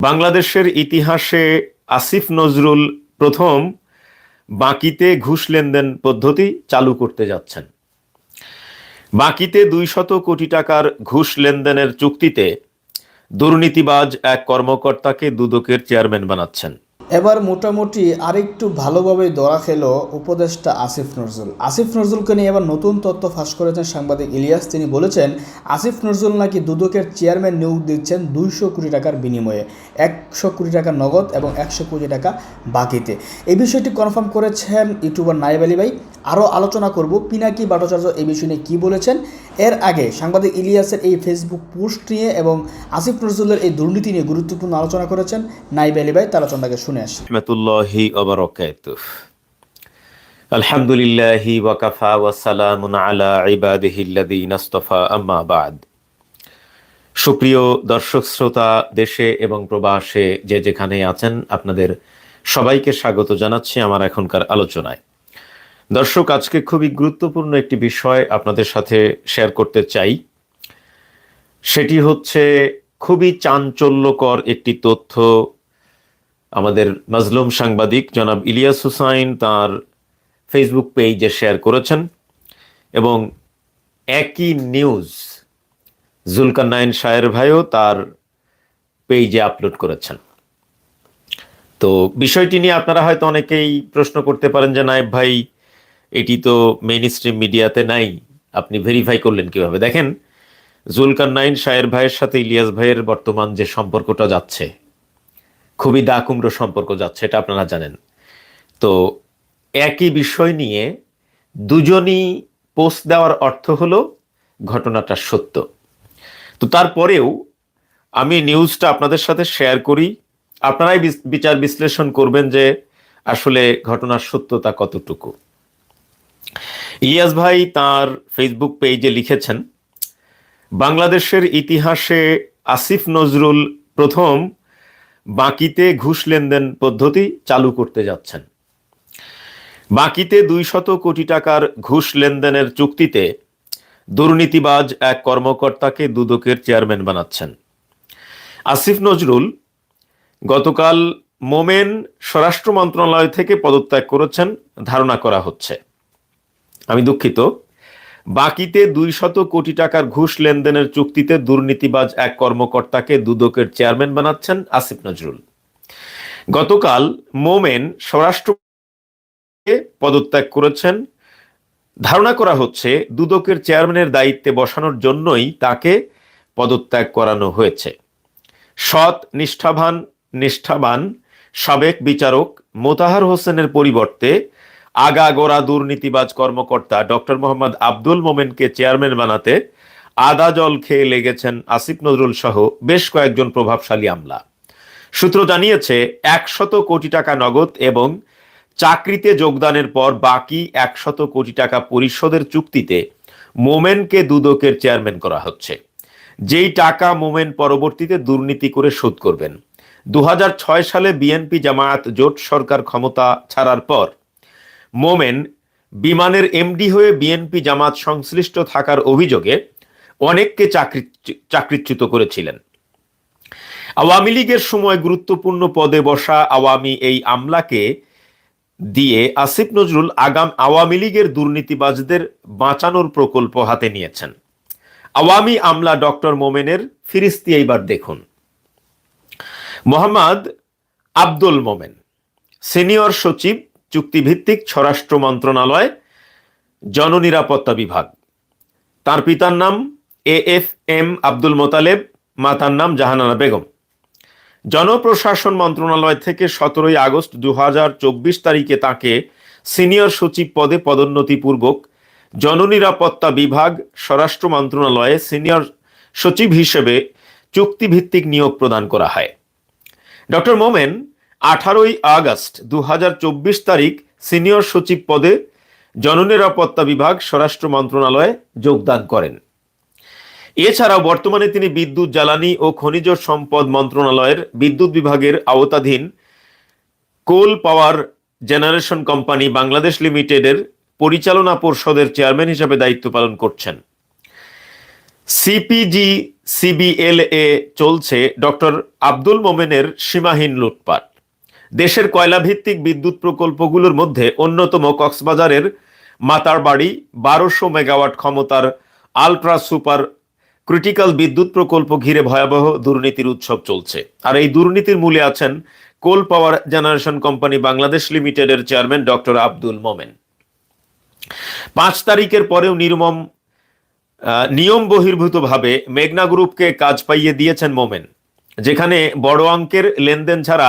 বাংলাদেশের ইতিহাসে আসিফ নজরুল প্রথম বাকিতে ঘুষ লেনদেন পদ্ধতি চালু করতে যাচ্ছেন। বাকিতে দুই শত কোটি টাকার ঘুষ লেনদেনের চুক্তিতে দুর্নীতিবাজ এক কর্মকর্তাকে দুদকের চেয়ারম্যান বানাচ্ছেন। এবার মোটামুটি আরেকটু ভালোভাবে ধরা খেলো উপদেষ্টা আসিফ নজরুল। আসিফ নজরুলকে নিয়ে এবার নতুন তথ্য ফাঁস করেছেন সাংবাদিক ইলিয়াস। তিনি বলেছেন, আসিফ নজরুল নাকি দুদকের চেয়ারম্যান নিয়োগ দিচ্ছেন দুইশো কোটি টাকার বিনিময়ে, একশো কোটি টাকা নগদ এবং একশো কোটি টাকা বাকিতে। এই বিষয়টি কনফার্ম করেছেন ইউটিউবার নাইব আলী ভাই। আরও আলোচনা করব পিনাকি ভট্টাচার্য এই বিষয় নিয়ে কী বলেছেন। এর আগে সাংবাদিক ইলিয়াসের এই ফেসবুক পোস্ট নিয়ে এবং আসিফ নজরুলের এই দুর্নীতি নিয়ে গুরুত্বপূর্ণ আলোচনা করেছেন নাইব আলী ভাই। তার আলোচনাকে শুনে আসি। রহমতুল্লাহি আলহামদুলিল্লাহি ওয়াকাফা ওয়াসালামুন আলা ইবাদিহিল্লাযীনা ইসতাফা আম্মা বাদ। সুপ্রিয় দর্শক, শ্রোতা, দেশে এবং প্রবাসে যে যেখানে আছেন, আপনাদের সবাইকে স্বাগত জানাচ্ছি আমার এখনকার আলোচনায়। দর্শক, আজকে খুবই গুরুত্বপূর্ণ একটি বিষয় আপনাদের সাথে শেয়ার করতে চাই। সেটি হচ্ছে খুবই চাঞ্চল্যকর একটি তথ্য আমাদের মাজলুম সাংবাদিক জনাব ইলিয়াস হুসাইন তার ফেসবুক পেজে শেয়ার করেছেন এবং একই নিউজ জুলকান্নাইন শায়ের ভাইও তার পেজে আপলোড করেছেন। তো বিষয়টি নিয়ে আপনারা হয়তো অনেকেই প্রশ্ন করতে পারেন যে, নায়েব ভাই, এটি তো মেইন স্ট্রিম মিডিয়াতে নাই, আপনি ভেরিফাই করলেন কীভাবে? দেখেন জুলকান্নাইন শায়ের ভাইয়ের সাথে ইলিয়াস ভাইয়ের বর্তমান যে সম্পর্কটা যাচ্ছে খুবই দা কুমড়ো সম্পর্ক যাচ্ছে, এটা আপনারা জানেন। তো একই বিষয় নিয়ে দুজনই পোস্ট দেওয়ার অর্থ হলো ঘটনাটা সত্য। তো তারপরেও আমি নিউজটা আপনাদের সাথে শেয়ার করি। আপনারাই বিচার বিশ্লেষণ করবেন যে আসলে ঘটনার সত্যতা কতটুকু। ইয়াস ভাই তার ফেসবুক পেজে লিখেছেন, বাংলাদেশের ইতিহাসে আসিফ নজরুল প্রথম বাকিতে ঘুষ লেনদেন পদ্ধতি চালু করতে যাচ্ছেন। বাকিতে দুই শত কোটি টাকার ঘুষ লেনদেনের চুক্তিতে দুর্নীতিবাজ এক কর্মকর্তাকে দুদকের চেয়ারম্যান বানাচ্ছেন। আসিফ নজরুল গতকাল মোমেন স্বরাষ্ট্র মন্ত্রণালয় থেকে পদত্যাগ করেছেন, ধারণা করা হচ্ছে। আমি দুঃখিত। বাকিতে দুই শত কোটি টাকার ঘুষ লেনদেনের চুক্তিতে দুর্নীতিবাজ এক কর্মকর্তাকে দুদকের চেয়ারম্যান বানাচ্ছেন আসিফ নজরুল। গতকাল মোমেন স্বরাষ্ট্র পদত্যাগ করেছেন। ধারণা করা হচ্ছে দুদকের চেয়ারম্যানের দায়িত্বে বসানোর জন্যই তাকে পদত্যাগ করানো হয়েছে। সৎ, নিষ্ঠাবান নিষ্ঠাবান সাবেক বিচারক মোতাহার হোসেনের পরিবর্তে আগাগোড়া দুর্নীতিবাজ কর্মকর্তা ডক্টর মোহাম্মদ আব্দুল মোমেনকে চেয়ারম্যান বানাতে আদা জল খেয়ে লেগেছেন আসিফ নজরুল সহ বেশ কয়েকজন প্রভাবশালী আমলা। সূত্র জানিয়েছে, একশত কোটি টাকা নগদ এবং চাকরিতে যোগদানের পর বাকি একশত কোটি টাকা পরিশোধের চুক্তিতে মোমেনকে দুদকের চেয়ারম্যান করা হচ্ছে। যেই টাকা মোমেন পরবর্তীতে দুর্নীতি করে শোধ করবেন। দু হাজার ছয় সালে বিএনপি জামায়াত জোট সরকার ক্ষমতা ছাড়ার পর মোমেন বিমানের এমডি হয়ে বিএনপি জামাত সংশ্লিষ্ট থাকার অভিযোগে অনেককে চাকরি চাকরিচ্যুত করেছিলেন। আওয়ামী লীগের সময় গুরুত্বপূর্ণ পদে বসা আওয়ামী এই আমলাকে দিয়ে আসিফ নজরুল আগাম আওয়ামী লীগের দুর্নীতিবাজদের বাঁচানোর প্রকল্প হাতে নিয়েছেন। আওয়ামী আমলা ডক্টর মোমেনের ফিরিস্তি এইবার দেখুন। মোহাম্মদ আব্দুল মোমেন, সিনিয়র সচিব চুক্তিভিত্তিক স্বরাষ্ট্র মন্ত্রণালয়, জননিরাপত্তা বিভাগ। তার পিতার নাম A F M Abdul Motaleb, মাতার নাম জাহানারা বেগম। জনপ্রশাসন মন্ত্রণালয় থেকে সতেরোই আগস্ট দু হাজার চব্বিশ তারিখে তাকে সিনিয়র সচিব পদে পদোন্নতিপূর্বক জননিরাপত্তা বিভাগ, স্বরাষ্ট্র মন্ত্রণালয়ে সিনিয়র সচিব হিসেবে চুক্তিভিত্তিক নিয়োগ প্রদান করা হয়। ডক্টর মোমেন আঠারোই আগস্ট দু হাজার চব্বিশ তারিখ সিনিয়র সচিব পদে জননিরাপত্তা বিভাগ স্বরাষ্ট্র মন্ত্রণালয়ে যোগদান করেন। এছাড়াও বর্তমানে তিনি বিদ্যুৎ, জ্বালানি ও খনিজ সম্পদ মন্ত্রণালয়ের বিদ্যুৎ বিভাগের আওতাধীন coal power generation company Bangladesh লিমিটেডের পরিচালনা পর্ষদের চেয়ারম্যান হিসেবে দায়িত্ব পালন করছেন। সিপিজি সিবিএল এ চলছে ডক্টর আব্দুল মোমেনের সীমাহীন লুটপাট। দেশের কয়লাভিত্তিক বিদ্যুৎ প্রকল্পগুলোর মধ্যে অন্যতম কক্সবাজারের মাতারবাড়ি বারোশো মেগাওয়াট ক্ষমতার আলট্রা সুপার ক্রিটিক্যাল বিদ্যুৎ প্রকল্প ঘিরে ভয়াবহ দুর্নীতির উৎসব চলছে। আর এই দুর্নীতির মূলে আছেন coal power generation company Bangladesh লিমিটেডের চেয়ারম্যান ডক্টর আব্দুল মোমেন। পাঁচ তারিখের পরেও নির্মম নিয়ম বহির্ভূতভাবে মেঘনা গ্রুপকে কাজ পাইয়ে দিয়েছেন মোমেন, যেখানে বড় অঙ্কের লেনদেন ছাড়া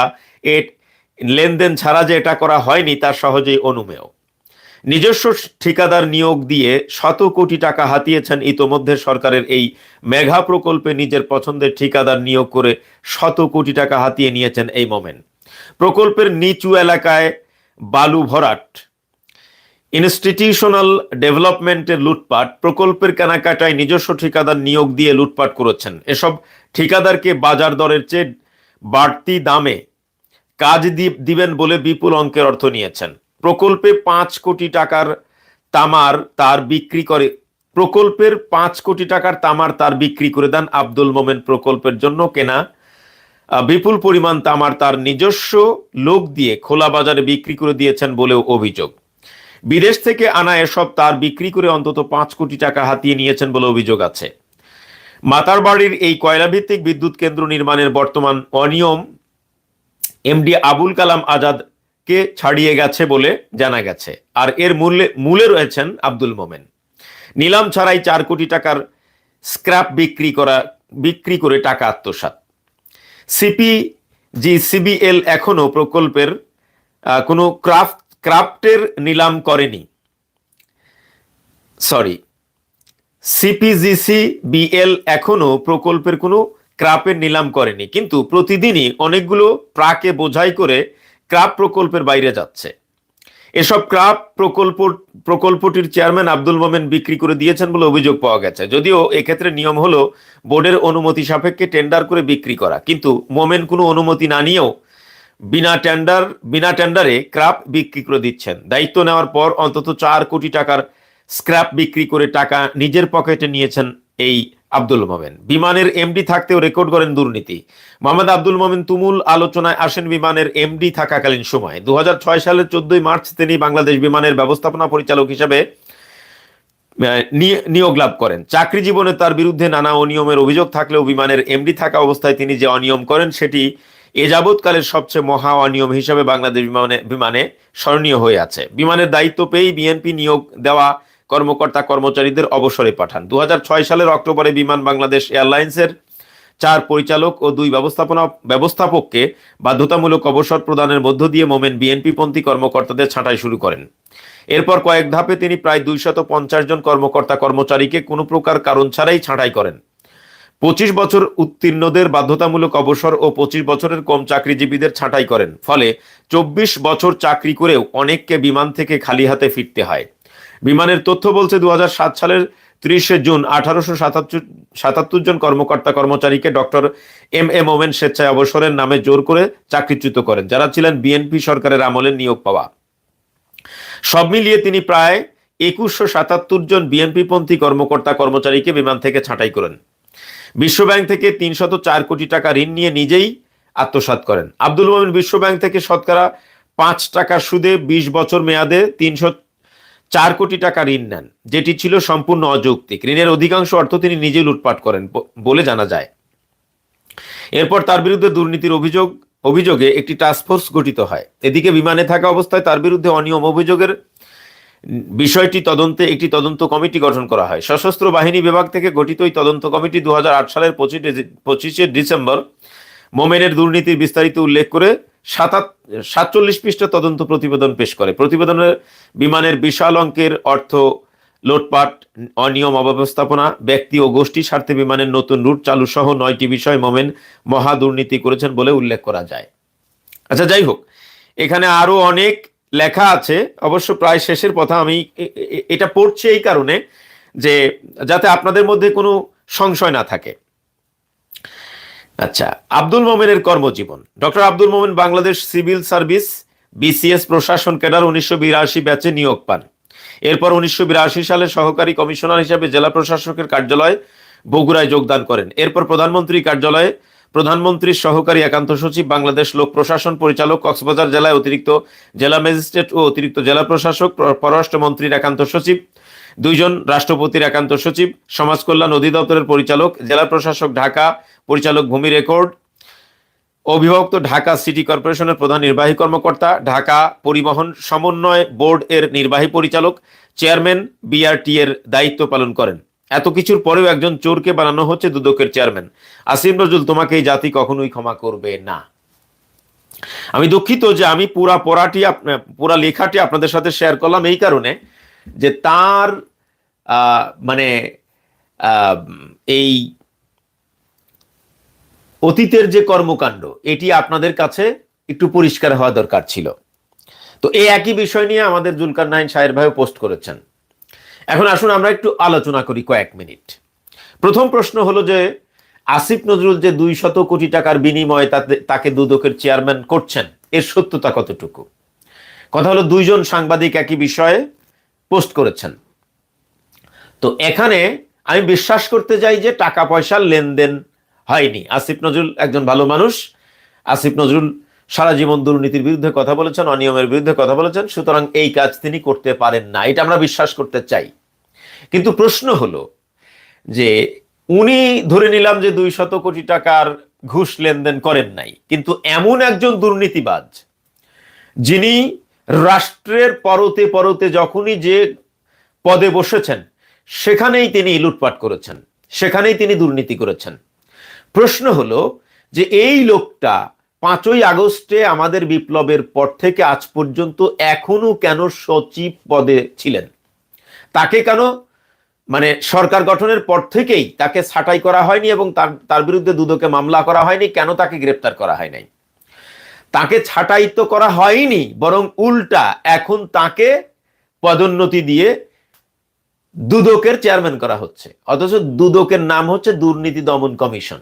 লেনদেন ছাড়া যে এটা করা হয়নি, তার সহজেই অনুমেয়। নিজস্ব ঠিকাদার নিয়োগ দিয়ে শত কোটি টাকা হাতিয়েছেন ইতোমধ্যে সরকারের এই মেঘা প্রকল্পে নিজের পছন্দের ঠিকাদার নিয়োগ করে শত কোটি টাকা হাতিয়ে নিয়েছেন এই মোমেন। প্রকল্পের নিচু এলাকায় বালু ভরাট। ইনস্টিটিউশনাল ডেভেলপমেন্টের লুটপাট, প্রকল্পের কেনাকাটায় নিজস্ব ঠিকাদার নিয়োগ দিয়ে লুটপাট করেছেন। এসব ঠিকাদারকে বাজার দরের চেয়ে বাড়তি দামে কাজ দিবেন বলে বিপুল অঙ্কের অর্থ নিয়েছেন। প্রকল্পে পাঁচ কোটি টাকার তামার তার বিক্রি করে, প্রকল্পের পাঁচ কোটি টাকার তামার তার বিক্রি করে দেন আব্দুল মোমেন প্রকল্পের জন্য কেনা। বিপুল পরিমাণ তামার তার নিজস্ব লোক দিয়ে খোলা বাজারে বিক্রি করে দিয়েছেন বলেও অভিযোগ। বিদেশ থেকে আনা এসব তার বিক্রি করে অন্তত পাঁচ কোটি টাকা হাতিয়ে নিয়েছেন বলে অভিযোগ আছে। মাতারবাড়ির এই কয়লাভিত্তিক বিদ্যুৎ কেন্দ্র নির্মাণের বর্তমান অনিয়ম এমডি আবুল কালাম আজাদকে ছাড়িয়ে গেছে বলে জানা গেছে। আর এর মূল্যে মূলে রয়েছেন আব্দুল মোমেন। নিলাম ছাড়াই চার কোটি টাকার স্ক্র্যাপ বিক্রি করা, বিক্রি করে টাকা আত্মসাৎ। সিপি জি সিবিএল এখনও প্রকল্পের কোনো ক্রাফট, ক্রাফটের নিলাম করেনি। সরি সিপিজিসি বিএল এখনও প্রকল্পের কোনো ক্রাপের নিলাম করেনি। কিন্তু প্রতিদিনই অনেকগুলো ট্রাকে বোঝাই করে ক্রাপ প্রকল্পের বাইরে যাচ্ছে। এসব ক্রাপ প্রকল্প, প্রকল্পটির চেয়ারম্যান আব্দুল মোমেন বিক্রি করে দিয়েছেন বলে অভিযোগ পাওয়া গেছে। যদিও এক্ষেত্রে নিয়ম হলো বোর্ডের অনুমতি সাপেক্ষে টেন্ডার করে বিক্রি করা। কিন্তু মোমেন কোনো অনুমতি না নিয়েও বিনা টেন্ডার, বিনা টেন্ডারে ক্রাপ বিক্রি করে দিচ্ছেন। দায়িত্ব নেওয়ার পর অন্তত চার কোটি টাকার স্ক্র্যাপ বিক্রি করে টাকা নিজের পকেটে নিয়েছেন এই আব্দুল মোমেন। বিমানের এমডি থাকতেও রেকর্ড করেন দুর্নীতি। মোহাম্মদ আব্দুল মোমেন তুমুল আলোচনায় আসেন বিমানের এমডি থাকাকালীন সময়। দুহাজার ছয় সালের চোদ্দই মার্চ তিনি বাংলাদেশ বিমানের ব্যবস্থাপনা পরিচালক হিসেবে নিয়োগ লাভ করেন। চাকরি জীবনে তার বিরুদ্ধে নানা অনিয়মের অভিযোগ থাকলেও বিমানের এমডি থাকা অবস্থায় তিনি যে অনিয়ম করেন সেটি এ যাবৎকালের সবচেয়ে মহা অনিয়ম হিসেবে বাংলাদেশ বিমানে বিমানে স্মরণীয় হয়ে আছে। বিমানের দায়িত্ব পেয়েই বিএনপি নিয়োগ দেওয়া কর্মকর্তা কর্মচারীদের অবসরে পাঠান। দু হাজার ছয় সালের অক্টোবরে বিমান বাংলাদেশ এয়ারলাইন্সের চার পরিচালক ও দুই ব্যবস্থাপনা ব্যবস্থাপককে বাধ্যতামূলক অবসর প্রদানের মধ্য দিয়ে মোমেন বিএনপি পন্থী কর্মকর্তাদের ছাঁটাই শুরু করেন। এরপর কয়েক ধাপে তিনি প্রায় দুইশত পঞ্চাশ জন কর্মকর্তা কর্মচারীকে কোনো প্রকার কারণ ছাড়াই ছাঁটাই করেন। পঁচিশ বছর উত্তীর্ণদের বাধ্যতামূলক অবসর ও পঁচিশ বছরের কম চাকরিজীবীদের ছাঁটাই করেন। ফলে চব্বিশ বছর চাকরি করেও অনেককে বিমান থেকে খালি হাতে ফিরতে হয়। বিমানের তথ্য বলছে দু হাজার সাত সালের ত্রিশে জুন আঠারোশো সাতাত্তর জন কর্মকর্তা কর্মচারীকে ডক্টর এম এ মোমেন স্বেচ্ছায় অবসরের নামে জোর করে চাকরিচ্যুত করেন, যারা ছিলেন বিএনপি সরকারের আমলে নিয়োগ পাওয়া। সব মিলিয়ে তিনি প্রায় একুশশো সাতাত্তর জন বিএনপিপন্থী কর্মকর্তা কর্মচারীকে বিমান থেকে ছাঁটাই করেন। বিশ্বব্যাংক থেকে তিনশত চার কোটি টাকা ঋণ নিয়ে নিজেই আত্মসাৎ করেন। আব্দুল মোমিন বিশ্বব্যাংক থেকে শতকরা পাঁচ টাকা সুদে বিশ বছর মেয়াদে তিনশো চার কোটি টাকা ঋণ নেন, যেটি ছিল সম্পূর্ণ অযৌক্তিক। ঋণের অধিকাংশ অর্থ তিনি নিজেই লুটপাট করেন বলে জানা যায়। এরপর তার বিরুদ্ধে দুর্নীতির অভিযোগ, অভিযোগে একটি টাস্কফোর্স গঠিত হয়। এদিকে বিমানে থাকা অবস্থায় তার বিরুদ্ধে অনিয়ম অভিযোগের বিষয়টি তদন্তে একটি তদন্ত কমিটি গঠন করা হয়। সশস্ত্র বাহিনী বিভাগ থেকে গঠিত এই তদন্ত কমিটি দু হাজার আট সালের পঁচিশে ডিসেম্বর মোমেনের দুর্নীতির বিস্তারিত উল্লেখ করে সাতচল্লিশ পৃষ্ঠা তদন্ত প্রতিবেদন পেশ করে। প্রতিবেদনের বিমানের বিশাল অঙ্কের অর্থ লোটপাট, অনিয়ম, অব্যবস্থাপনা, ব্যক্তি ও গোষ্ঠী স্বার্থে বিমানের নতুন রুট চালু সহ নয়টি বিষয় মোমেন মহা দুর্নীতি করেছেন বলে উল্লেখ করা যায়। আচ্ছা যাই হোক, এখানে আরও অনেক লেখা আছে। অবশ্য প্রায় শেষের কথা আমি এটা পড়ছি এই কারণে যে যাতে আপনাদের মধ্যে কোনো সংশয় না থাকে। আচ্ছা আব্দুল মোমেনের কর্মজীবন। Doctor Abdul Momen Bangladesh civil service, BCS প্রশাসন ক্যাডার উনিশশো বিরাশি ব্যাচে নিয়োগ পান। এরপর উনিশশো বিরাশি সালে সহকারী কমিশনার হিসেবে জেলা প্রশাসকের কার্যালয় বগুড়ায় যোগদান করেন। এরপর প্রধানমন্ত্রী কার্যালয়ে প্রধানমন্ত্রীর সহকারী একান্ত সচিব, বাংলাদেশ লোক প্রশাসন পরিচালক, কক্সবাজার জেলায় অতিরিক্ত জেলা ম্যাজিস্ট্রেট ও অতিরিক্ত জেলা প্রশাসক, পর- পররাষ্ট্রমন্ত্রীর একান্ত সচিব, দুইজন রাষ্ট্রপতির একান্ত সচিব, সমাজ কল্যাণ অধিদপ্তরের পরিচালক, জেলা প্রশাসক ঢাকা পরিচালক ভূমি রেকর্ড, অবিভক্ত ঢাকা সিটি কর্পোরেশনের প্রধান নির্বাহী কর্মকর্তা, ঢাকা পরিবহন সমন্বয় বোর্ড এর নির্বাহী পরিচালক, চেয়ারম্যান, বিআরটি এর দায়িত্ব পালন করেন। এত কিছুর পরেও একজন চোরকে বানানো হচ্ছে দুদকের চেয়ারম্যান। আসিম নজরুল, তোমাকে এই জাতি কখনোই ক্ষমা করবে না। আমি দুঃখিত যে আমি পুরা পড়াটি পুরা লেখাটি আপনাদের সাথে শেয়ার করলাম এই কারণে যে তার মানে এই অতীতের যে কর্মকাণ্ড, এটি আপনাদের কাছে একটু পরিষ্কার হওয়া দরকার ছিল। তো এই একই বিষয় নিয়ে আমাদের জুলকার নাইন সাহের ভাইও পোস্ট করেছেন। এখন আসুন আমরা একটু আলোচনা করি কয়েক মিনিট। প্রথম প্রশ্ন হলো যে, আসিফ নজরুল যে দুই শত কোটি টাকার বিনিময়ে তাকে দুদকের চেয়ারম্যান করছেন, এর সত্যতা কতটুকু? কথা হলো দুইজন সাংবাদিক একই বিষয়ে পোস্ট করেছেন। তো এখানে আমি বিশ্বাস করতে যাই যে টাকা পয়সার লেনদেন হয়নি। আসিফ নজরুল একজন ভালো মানুষ। আসিফ নজরুল সারা জীবন দুর্নীতির বিরুদ্ধে কথা বলেছেন, অনিয়মের বিরুদ্ধে কথা বলেছেন, সুতরাং এই কাজ তিনি করতে পারেন না। এটা আমরা বিশ্বাস করতে চাই। কিন্তু প্রশ্ন হলো যে উনি ধরে নিলাম যে দুই শত কোটি টাকার ঘুষ লেনদেন করেন নাই, কিন্তু এমন একজন দুর্নীতিবাজ যিনি রাষ্ট্রের পরতে পরতে যখনই যে পদে বসেছেন, সেখানেই তিনি লুটপাট করেছেন, সেখানেই তিনি দুর্নীতি করেছেন। প্রশ্ন হলো যে এই লোকটা পাঁচই আগস্টে আমাদের বিপ্লবের পর থেকে আজ পর্যন্ত এখনও কেন সচিব পদে ছিলেন? তাকে কেন মানে সরকার গঠনের পর থেকেই তাকে ছাঁটাই করা হয়নি এবং তার তার বিরুদ্ধে দুদকে মামলা করা হয়নি, কেন তাকে গ্রেপ্তার করা হয় নাই? তাকে ছাঁটাই তো করা হয়নি, বরং উল্টা এখন তাকে পদোন্নতি দিয়ে দুদকের চেয়ারম্যান করা হচ্ছে। অথচ দুদকের নাম হচ্ছে দুর্নীতি দমন কমিশন।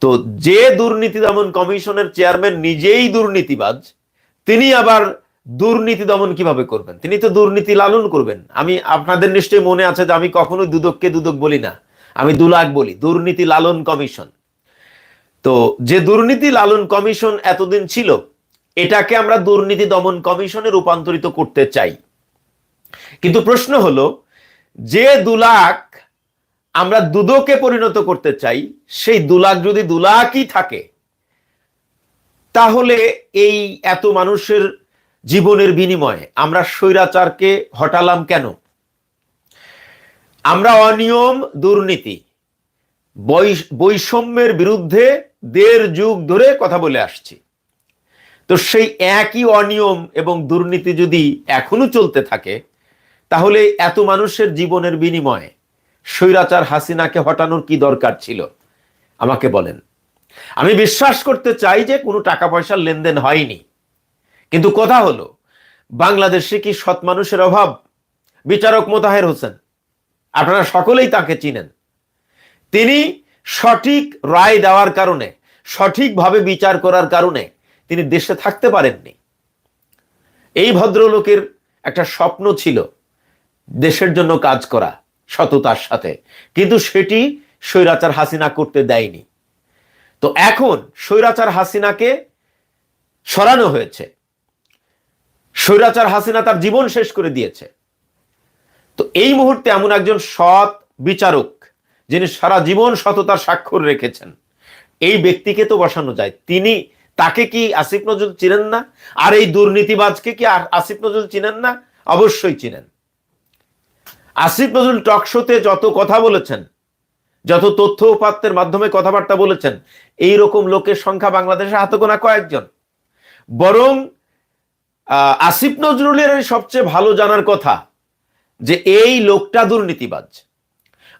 তো যে দুর্নীতি দমন কমিশনের চেয়ারম্যান নিজেই দুর্নীতিবাজ, তিনি আবার দুর্নীতি দমন কীভাবে করবেন? তিনি তো দুর্নীতি লালন করবেন। আমি আপনাদের নিশ্চয়ই মনে আছে যে আমি কখনোই দুদককে দুদক বলি না। আমি দুলাক বলি, দুর্নীতি লালন কমিশন। তো যে দুর্নীতি লালন কমিশন এতদিন ছিল, এটাকে আমরা দুর্নীতি দমন কমিশনে রূপান্তরিত করতে চাই। কিন্তু প্রশ্ন হলো, যে দুলাক আমরা দুদকে পরিণত করতে চাই, সেই দুলাক যদি দুলাকই থাকে, তাহলে এই এত মানুষের জীবনের বিনিময়ে আমরা স্বৈরাচারকে হটালাম কেন? আমরা অনিয়ম, দুর্নীতি, বৈষ- বৈষম্যের বিরুদ্ধে দেড় যুগ ধরে কথা বলে আসছি। তো সেই একই অনিয়ম এবং দুর্নীতি যদি এখনও চলতে থাকে, তাহলে এত মানুষের জীবনের বিনিময়ে স্বৈরাচার হাসিনাকে হটানোর কি দরকার ছিল? আমাকে বলেন। আমি বিশ্বাস করতে চাই যে কোনো টাকা পয়সার লেনদেন হয়নি। কিন্তু কথা হলো, বাংলাদেশে কি সৎ মানুষের অভাব? বিচারক মোতাহের হোসেন, আপনারা সকলেই তাকে চিনেন। তিনি সঠিক রায় দেওয়ার কারণে, সঠিকভাবে বিচার করার কারণে তিনি দেশে থাকতে পারেননি। এই ভদ্রলোকের একটা স্বপ্ন ছিল দেশের জন্য কাজ করা। সততার সাথে। কিন্তু সেটি স্বৈরাচার হাসিনা করতে দেয়নি। তো এখন স্বৈরাচার হাসিনাকে সরানো হয়েছে। স্বৈরাচার হাসিনা তার জীবন শেষ করে দিয়েছে। তো এই মুহূর্তে এমন একজন সৎ বিচারক, যিনি সারা জীবন সততার স্বাক্ষর রেখেছেন, এই ব্যক্তিকে তো বসানো যায়। তিনি তাকে কি আসিফ নজরুল চিনেন না? আর এই দুর্নীতিবাজকে কি আসিফ নজরুল চিনেন না? অবশ্যই চিনেন। আসিফ নজরুল টক শোতে যত কথা বলেছেন, যত তথ্য উপাত্তের মাধ্যমে কথাবার্তা বলেছেন এই রকম লোকের সংখ্যা বাংলাদেশে হাতে গোনা কয়েকজন। বরং আসিফ নজরুলের সবচেয়ে ভালো জানার কথা যে এই লোকটা দুর্নীতিবাজ।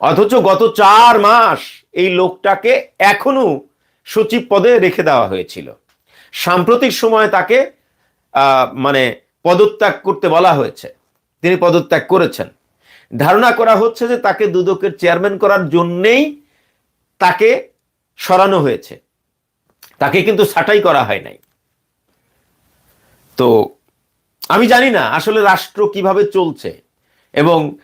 অথচ গত চার মাস এই লোকটাকে এখনও সচিব পদে রেখে দেওয়া হয়েছিল। সাম্প্রতিক সময়ে তাকে মানে পদত্যাগ করতে বলা হয়েছে। তিনি পদত্যাগ করেছেন। ধারণা করা হচ্ছে যে তাকে দুদকের চেয়ারম্যান করার জন্যেই তাকে সরানো হয়েছে। তাকে কিন্তু ছাঁটাই করা হয় নাই। তো আমি জানি না আসলে রাষ্ট্র কীভাবে চলছে এবং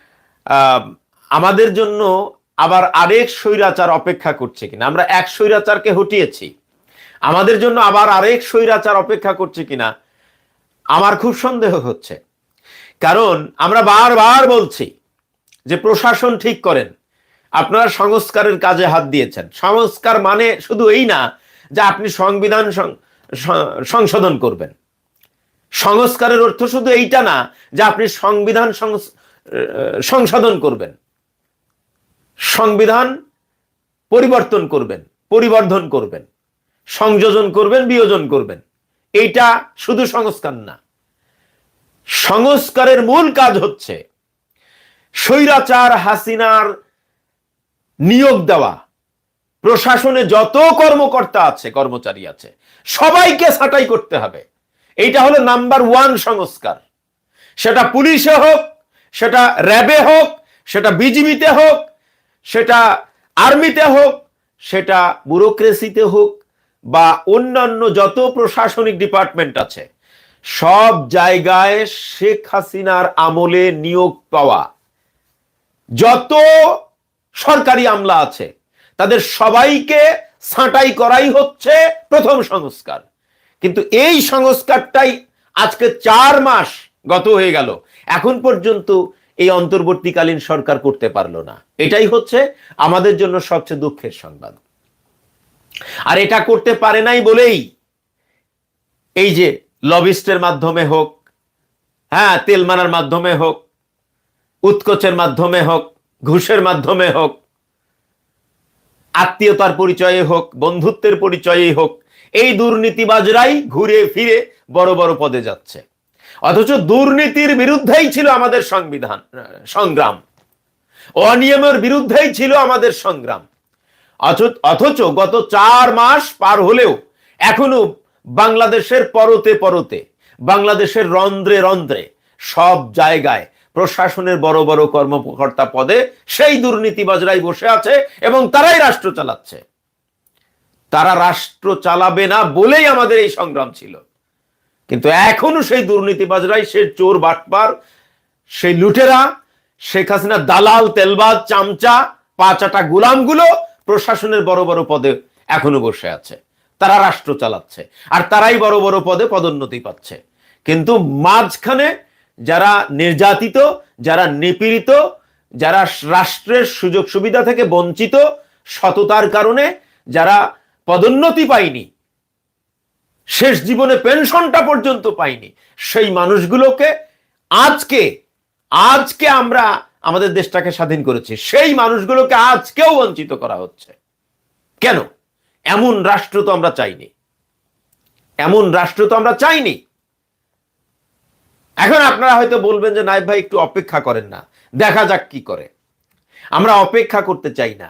আমাদের জন্য আবার আরেক স্বৈরাচার অপেক্ষা করছে কিনা। আমরা এক স্বৈরাচারকে হটিয়েছি। আমাদের জন্য আবার আরেক স্বৈরাচার অপেক্ষা করছে কিনা, আমার খুব সন্দেহ হচ্ছে। কারণ আমরা বারবার বলছি যে প্রশাসন ঠিক করেন, আপনারা সংস্কারের কাজে হাত দিয়েছেন। সংস্কার মানে শুধু এই না যে আপনি সংবিধান সংশোধন করবেন। সংস্কারের অর্থ শুধু এইটা না যে আপনি সংবিধান সংশোধন করবেন। সংবিধান পরিবর্তন করবেন, পরিবর্ধন করবেন, সংযোজন করবেন, বিয়োজন করবেন। এইটা শুধু সংস্কার না। সংস্কারের মূল কাজ হচ্ছে স্বৈরাচার হাসিনার নিয়োগ দেওয়া, প্রশাসনে যত কর্মকর্তা আছে, কর্মচারী আছে, সবাইকে ছাঁটাই করতে হবে। এইটা হলো নাম্বার ওয়ান সংস্কার। সেটা পুলিশে হোক, সেটা র্যাবে হোক, সেটা বিজিবিতে হোক, সেটা আর্মিতে হোক, সেটা ব্যুরোক্রেসিতে হোক, বা অন্যান্য যত প্রশাসনিক ডিপার্টমেন্ট আছে, সব জায়গায় শেখ হাসিনার আমলে নিয়োগ পাওয়া যত সরকারি আমলা আছে, তাদের সবাইকে ছাঁটাই করাই হচ্ছে প্রথম সংস্কার। কিন্তু এই সংস্কারটাই আজকে চার মাস গত হয়ে গেল। এখন পর্যন্ত এই অন্তর্বর্তীকালীন সরকার করতে পারল না। এটাই হচ্ছে আমাদের জন্য সবচেয়ে দুঃখের সংবাদ। আর এটা করতে পারে নাই বলেই এই যে লবিস্টের মাধ্যমে হোক হ্যাঁ তেল মারার মাধ্যমে হোক উৎকোচের মাধ্যমে হোক, ঘুষের মাধ্যমে হোক, আত্মীয়তার পরিচয়ে হোক, বন্ধুত্বের পরিচয়ে হোক, এই দুর্নীতিবাজরাই ঘুরে ফিরে বড় বড় পদে যাচ্ছে। অথচ দুর্নীতির বিরুদ্ধেই ছিল আমাদের সংবিধান, সংগ্রাম। অনিয়মের বিরুদ্ধেই ছিল আমাদের সংগ্রাম। অথচ- গত চার মাস পার হলেও এখনও বাংলাদেশের পরতে পরতে, বাংলাদেশের রন্ধ্রে রন্ধ্রে সব জায়গায় প্রশাসনের বড় বড় কর্মকর্তা পদে সেই দুর্নীতিবাজরাই বসে আছে এবং তারাই রাষ্ট্র চালাচ্ছে। তারা রাষ্ট্র চালাবে না বলেই আমাদের এই সংগ্রাম ছিল। কিন্তু এখনও সেই দুর্নীতিবাজরাই সে চোর বাটপার, সেই লুটেরা, শেখ হাসিনা দালাল, তেলবাজ, চামচা, পাঁচাটা গুলামগুলো প্রশাসনের বড় বড় পদে এখনও বসে আছে। তারা রাষ্ট্র চালাচ্ছে। আর তারাই বড় বড় পদে পদোন্নতি পাচ্ছে। কিন্তু মাঝখানে যারা নির্যাতিত, যারা নিপীড়িত, যারা রাষ্ট্রের সুযোগ সুবিধা থেকে বঞ্চিত সততার কারণে যারা পদোন্নতি পায়নি, শেষ জীবনে পেনশনটা পর্যন্ত পাইনি সেই মানুষগুলোকে আজকে আজকে আমরা আমাদের দেশটাকে স্বাধীন করেছি। সেই মানুষগুলোকে আজকেও বঞ্চিত করা হচ্ছে। কেন? এমন রাষ্ট্র তো আমরা চাইনি। এমন রাষ্ট্র তো আমরা চাইনি। এখন আপনারা হয়তো বলবেন যে নাইব ভাই, একটু অপেক্ষা করেন না। দেখা যাক কি করে। আমরা অপেক্ষা করতে চাই না।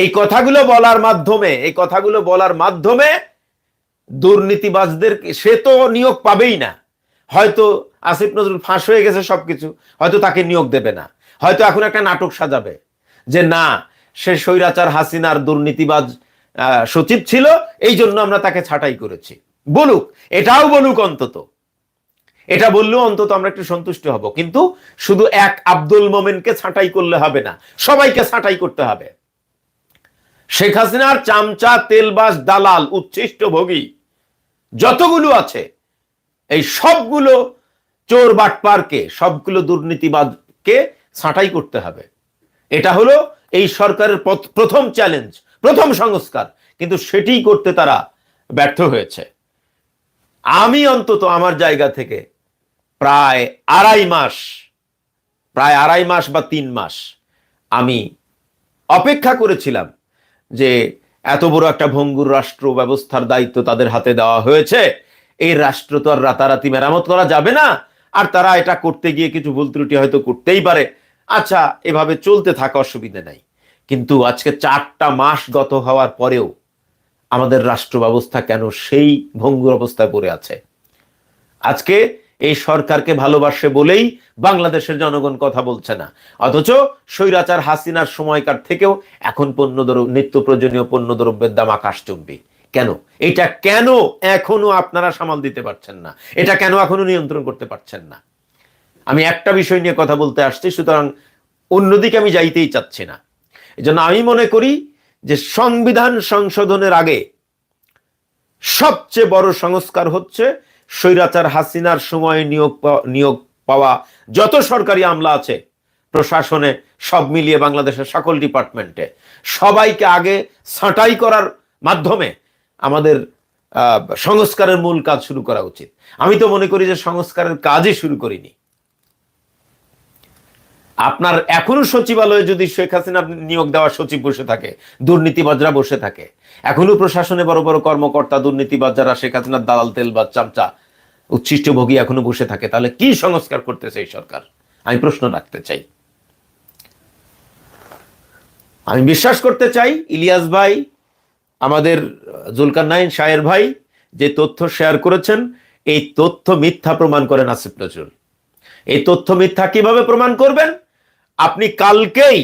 এই কথাগুলো বলার মাধ্যমে, এই কথাগুলো বলার মাধ্যমে দুর্নীতিবাজদের, সে তো নিয়োগ পাবেই না। হয়তো আসিফ নজরুল ফাঁস হয়ে গেছে সবকিছু, হয়তো তাকে নিয়োগ দেবে না। হয়তো এখন একটা নাটক সাজাবে যে, না, সে স্বৈরাচার হাসিনার দুর্নীতিবাজ সচিব ছিল, এই জন্য আমরা তাকে ছাঁটাই করেছি। বলুক, এটাও বলুক অন্তত। এটা বললেও অন্তত আমরা একটু সন্তুষ্ট হব। কিন্তু শুধু এক আব্দুল মোমেনকে ছাঁটাই করলে হবে না, সবাইকে ছাঁটাই করতে হবে। শেখ হাসিনার চামচা, তেলবাস, দালাল, উচ্ছিষ্ট ভোগী, যতগুলো আছে, এই সবগুলো চোর বাটপারকে, সবগুলো দুর্নীতিবাদকে ছাঁটাই করতে হবে। এটা হলো এই সরকারের প্রথম চ্যালেঞ্জ প্রথম সংস্কার। কিন্তু সেটি করতে তারা ব্যর্থ হয়েছে। আমি অন্তত আমার জায়গা থেকে প্রায় আড়াই মাস, প্রায় আড়াই মাস বা তিন মাস আমি অপেক্ষা করেছিলাম যে এত বড় একটা ভঙ্গুর রাষ্ট্র ব্যবস্থার দায়িত্ব তাদের হাতে দেওয়া হয়েছে। এই রাষ্ট্র তো আর রাতারাতি মেরামত করা যাবে না। আর তারা এটা করতে গিয়ে কিছু ভুল ত্রুটি হয়তো করতেই পারে। আচ্ছা এভাবে চলতে থাকা অসুবিধা নাই। কিন্তু আজকে চারটা মাস গত হওয়ার পরেও আমাদের রাষ্ট্র ব্যবস্থা কেন সেই ভঙ্গুর অবস্থায় পড়ে আছে? আজকে এই সরকারকে ভালোবাসে বলেই বাংলাদেশের জনগণ কথা বলছে না। অথচ স্বৈরাচার হাসিনার সময়কার থেকেও এখন পণ্য দ্রব্য নিত্য প্রয়োজনীয় পণ্য দ্রব্যের দাম আকাশচুম্বী কেন? এটা কেন এখনও আপনারা সামাল দিতে পারছেন না? এটা কেন এখনও নিয়ন্ত্রণ করতে পারছেন না? আমি একটা বিষয় নিয়ে কথা বলতে আসছি, সুতরাং অন্যদিকে আমি যাইতেই চাচ্ছি না। এজন্য আমি মনে করি যে সংবিধান সংশোধনের আগে সবচেয়ে বড় সংস্কার হচ্ছে স্বৈরাচার হাসিনার সময় নিয়োগ নিয়োগ পাওয়া যত সরকারি আমলা আছে, প্রশাসনে সব মিলিয়ে বাংলাদেশের সকল ডিপার্টমেন্টে। সবাইকে আগে ছাঁটাই করার মাধ্যমে আমাদের সংস্কারের মূল কাজ শুরু করা উচিত। আমি তো মনে করি যে সংস্কারের কাজই শুরু করিনি। আপনার এখনও সচিবালয়ে যদি শেখ হাসিনা নিয়োগ দেওয়া সচিব বসে থাকে, দুর্নীতিবাজরা বসে থাকে, এখনও প্রশাসনে বড় বড় কর্মকর্তা, দুর্নীতিবাজরা, শেখ হাসিনার দালাল, তেল বা চামচা, উচ্ছিষ্টভোগী এখনও বসে থাকে, তাহলে কি সংস্কার করতেছে এই সরকার? আমি প্রশ্ন রাখতে চাই। আমি বিশ্বাস করতে চাই, ইলিয়াস ভাই, আমাদের জুলকার নাইন শায়ের ভাই, যে তথ্য শেয়ার করেছেন, এই তথ্য মিথ্যা প্রমাণ করেন আসিফ নজরুল। এই তথ্য মিথ্যা কীভাবে প্রমাণ করবেন? আপনি কালকেই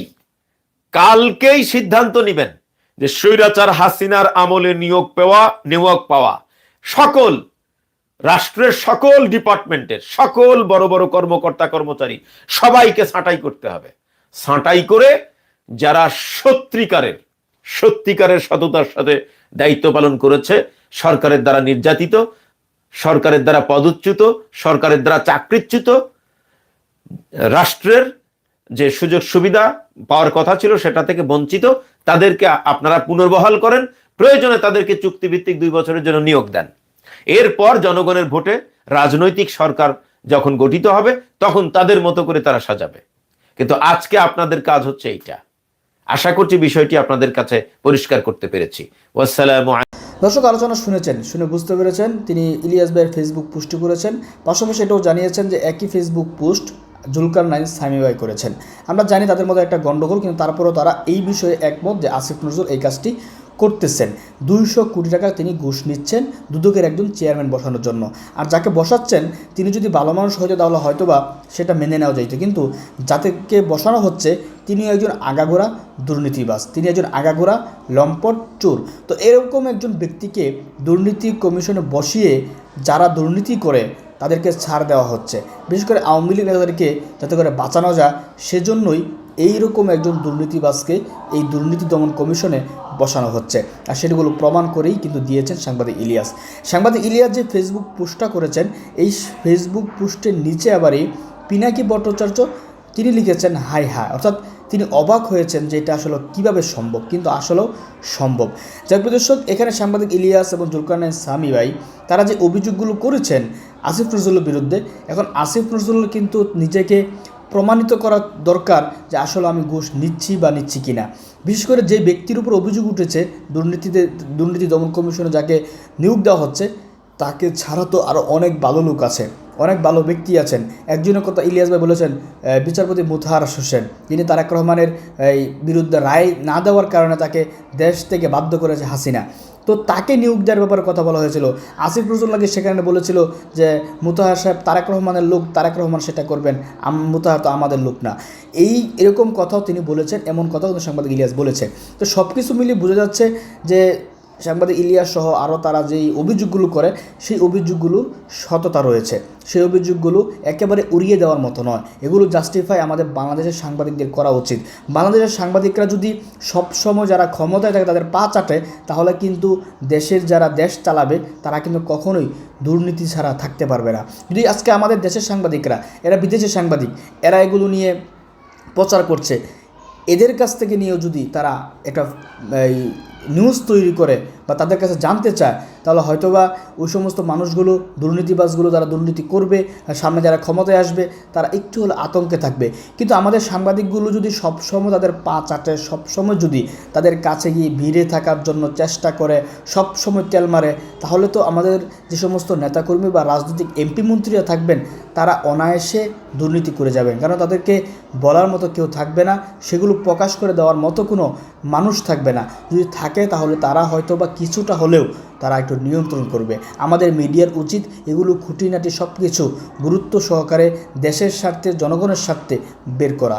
কালকেই সিদ্ধান্ত নেবেন যে স্বৈরাচার হাসিনার আমলে নিয়োগ পাওয়া নিয়োগ পাওয়া। সকল রাষ্ট্রের সকল ডিপার্টমেন্টের, সকল বড় বড় কর্মকর্তা কর্মচারী, সবাইকে ছাঁটাই করতে হবে। ছাঁটাই করে যারা সত্যিকারের সত্যিকারের সততার সাথে দায়িত্ব পালন করেছে, সরকারের দ্বারা নির্যাতিত, সরকারের দ্বারা পদচ্যুত, সরকারের দ্বারা চাকরিচ্যুত, রাষ্ট্রের যে সুযোগ সুবিধা পাওয়ার কথা ছিল সেটা থেকে বঞ্চিত, তাদেরকে আপনারা পুনর্বহাল করেন। প্রয়োজনে তাদেরকে চুক্তিভিত্তিক দুই বছরের জন্য নিয়োগ দেন। এরপর জনগণের ভোটে রাজনৈতিক সরকার যখন গঠিত হবে, তখন তাদের মতো করে তারা সাজাবে। কিন্তু আজকে আপনাদের কাজ হচ্ছে এইটা। আশা করছি বিষয়টি আপনাদের কাছে পরিষ্কার করতে পেরেছি। ওয়াসসালামু দর্শক, আলোচনা শুনেছেন, শুনে বুঝতে পেরেছেন। তিনি ইলিয়াস ভাইয়ের ফেসবুক পোস্টটি করেছেন। পাশাপাশি এটাও জানিয়েছেন যে একই ফেসবুক পোস্ট জুলকার নাইন ভাই করেছেন। আমরা জানি তাদের মধ্যে একটা গণ্ডগোল কিন্তু তারপরেও তারা এই বিষয়ে একমত যে আসিফ নজরুল এই কাজটি করতেছেন। দুইশো কোটি টাকা তিনি ঘুষ নিচ্ছেন দুদকের একজন চেয়ারম্যান বসানোর জন্য। আর যাকে বসাচ্ছেন, তিনি যদি ভালো মানুষ হইতো, তাহলে হয়তোবা সেটা মেনে নেওয়া যাইত। কিন্তু যাদেরকে বসানো হচ্ছে, তিনি একজন আগাগোড়া দুর্নীতিবাজ। তিনি একজন আগাগোড়া লম্পট চোর। তো এরকম একজন ব্যক্তিকে দুর্নীতি কমিশনে বসিয়ে যারা দুর্নীতি করে তাদেরকে ছাড় দেওয়া হচ্ছে। বিশেষ করে আওয়ামী লীগ নেতাদেরকে যাতে করে বাঁচানো যায়, সেজন্যই এইরকম একজন দুর্নীতিবাজকে এই দুর্নীতি দমন কমিশনে বসানো হচ্ছে। আর সেগুলো প্রমাণ করেই কিন্তু দিয়েছেন সাংবাদিক ইলিয়াস। সাংবাদিক ইলিয়াস যে ফেসবুক পোস্টটা করেছেন, এই ফেসবুক পোস্টের নিচে আবারই পিনাকি ভট্টাচার্য, তিনি লিখেছেন হাই হাই অর্থাৎ তিনি অবাক হয়েছেন যে এটা আসলে কীভাবে সম্ভব, কিন্তু আসলেও সম্ভব। যাক প্রদর্শক এখানে সাংবাদিক ইলিয়াস এবং জুলকারনাইন সামি ভাই, তারা যে অভিযোগগুলো করেছেন আসিফ নজরুলের বিরুদ্ধে, এখন আসিফ নজরুল কিন্তু নিজেকে প্রমাণিত করা দরকার যে আসলে আমি ঘুষ নিচ্ছি বা নিচ্ছি কিনা। বিশেষ করে যে ব্যক্তির উপর অভিযোগ উঠেছে, দুর্নীতিতে, দুর্নীতি দমন কমিশনে যাকে নিয়োগ দেওয়া হচ্ছে, তাকে ছাড়া তো আরও অনেক ভালো লোক আছে। অনেক ভালো ব্যক্তি আছেন। একজনের কথা ইলিয়াস ভাই বলেছেন বিচারপতি মুতাহার হোসেন। যিনি তারেক রহমানের এই বিরুদ্ধে রায় না দেওয়ার কারণে তাকে দেশ থেকে বাধ্য করেছে হাসিনা। তো তাকে নিয়োগ দেওয়ার ব্যাপারে কথা বলা হয়েছিল। আসিফ নজরুল্লাহকে সেখানে বলেছিল যে, মুতাহার সাহেব তারেক রহমানের লোক, তারেক রহমান সেটা করবেন। মুতাহার তো আমাদের লোক না। এই এরকম কথাও তিনি বলেছেন, এমন কথাও সাংবাদিক ইলিয়াস বলেছে। তো সব কিছু মিলিয়ে বোঝা যাচ্ছে যে সাংবাদিক ইলিয়াস সহ আরও তারা যেই অভিযোগগুলো করে, সেই অভিযোগগুলো সততা রয়েছে। সেই অভিযোগগুলো একেবারে উড়িয়ে দেওয়ার মতো নয়। এগুলো জাস্টিফাই আমাদের বাংলাদেশের সাংবাদিকদের করা উচিত। বাংলাদেশের সাংবাদিকরা যদি সবসময় যারা ক্ষমতায় থাকে তাদের পা চাটে, তাহলে কিন্তু দেশের যারা দেশ চালাবে, তারা কিন্তু কখনোই দুর্নীতি ছাড়া থাকতে পারবে না। যদি আজকে আমাদের দেশের সাংবাদিকরা, এরা বিদেশের সাংবাদিক, এরা এগুলো নিয়ে প্রচার করছে, এদের কাছ থেকে নিয়েও যদি তারা একটা এই নিউজ তৈরি করে বা তাদের কাছে জানতে চায়, তাহলে হয়তোবা ওই সমস্ত মানুষগুলো, দুর্নীতিবাজগুলো যারা দুর্নীতি করবে সামনে যারা ক্ষমতায় আসবে, তারা একটু হলে আতঙ্কে থাকবে। কিন্তু আমাদের সাংবাদিকগুলো যদি সবসময় তাদের পা চাটে, সবসময় যদি তাদের কাছে গিয়ে ভিড়ে থাকার জন্য চেষ্টা করে, সবসময় তেল মারে, তাহলে তো আমাদের যে সমস্ত নেতাকর্মী বা রাজনৈতিক এমপি মন্ত্রীরা থাকবেন, তারা অনায়াসে দুর্নীতি করে যাবেন। কারণ তাদেরকে বলার মতো কেউ থাকবে না, সেগুলো প্রকাশ করে দেওয়ার মতো কোনো মানুষ থাকবে না। যদি থাকে তাহলে তারা হয়তো বা কিছুটা হলেও তারা একটু নিয়ন্ত্রণ করবে। আমাদের মিডিয়ার উচিত এগুলো খুঁটিনাটি সব কিছু গুরুত্ব সহকারে দেশের স্বার্থে, জনগণের স্বার্থে বের করা।